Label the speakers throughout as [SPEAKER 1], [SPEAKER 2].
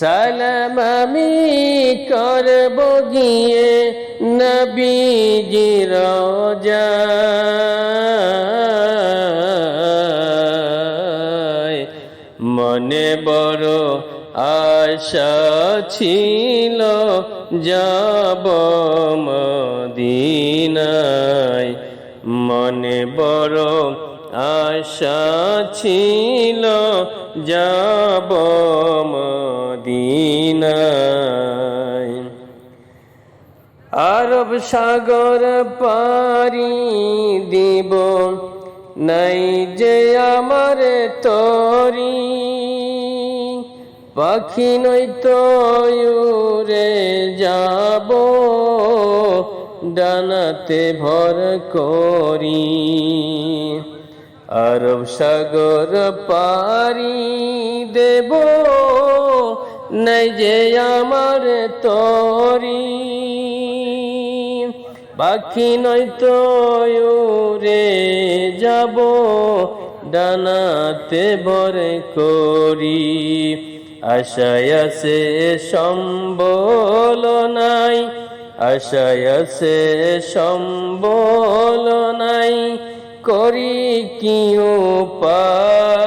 [SPEAKER 1] সালাম আমি করব গিয়ে নবীজি রোজায় মনে বড় আশা ছিল যাব মদিনায়। মনে বড় আশা ছিল যাব আরব সাগর পারি দিব, নাই যে আমার তরি। পাখি নই তো উড়ে যাব, ডানাতে ভর করি। আরব সাগর পারি দেব নাই যে আমার তরি। পাখি নয় তো রে যাব, ডানাতে ভরে করি। আশায় সম্বল নাই, আশায় আছে সম্বল নাই, করি কি উপায়?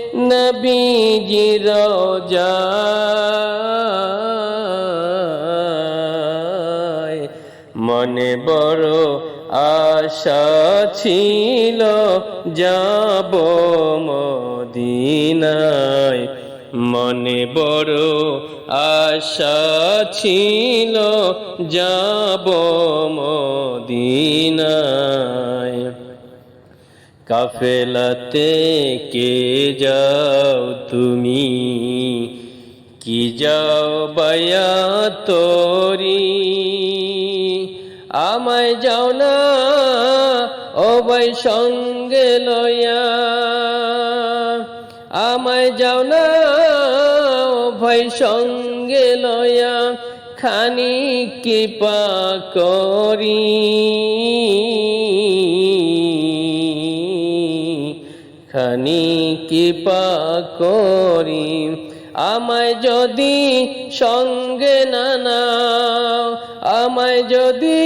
[SPEAKER 1] নবীজি রোজায় মনে বড় আশা ছিল যাব মদিনায়। মনে বড় আশা ছিল যাব মদিনায়। কাফেলাতে কে যাও তুমি? কি যাও বায়া তোরি? আমায় যাও না ভাই সঙ্গে লয়া আমায় যাও না ভাই সঙ্গে লয়া খানি কৃপা করি। খানি কৃপা করি। আমায় যদি সঙ্গে না আমায় যদি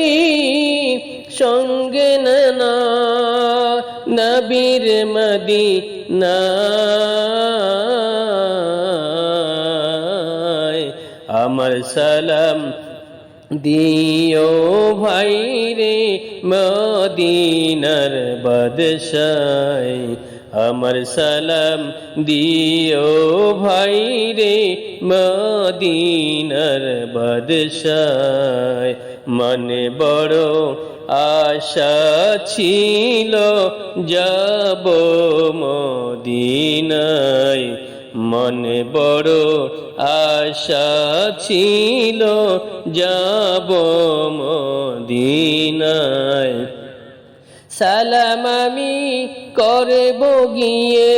[SPEAKER 1] সঙ্গে না নবীর মদি না আমার সালাম দিও ভাই রে মদিনার বাদশাই, আমার সালাম দিও ভাই রে মদিনার বাদশাই। মনে বড় আশা ছিল যাব মদিনায়, মনে বড় আশা ছিল যাব মদিনায়। সালাম আমি করব গিয়ে,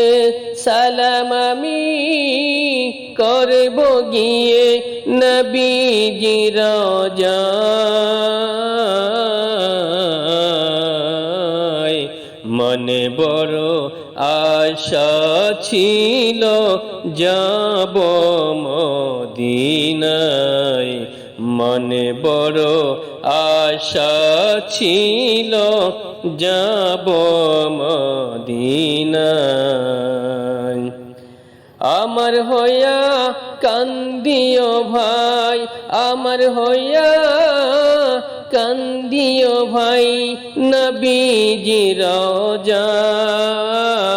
[SPEAKER 1] সালাম আমি করব গিয়ে রাজায় মনে বড় আশা ছিল যাব মদিনায়। মনে বড় আশা ছিল যাব মদিনায়। আমার হইয়া কান্দিও ভাই, আমার হইয়া কান্দিও ভাই নবীজি রোজায়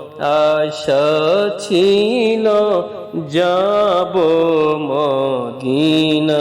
[SPEAKER 1] আশা ছিল যাব মদিনায়।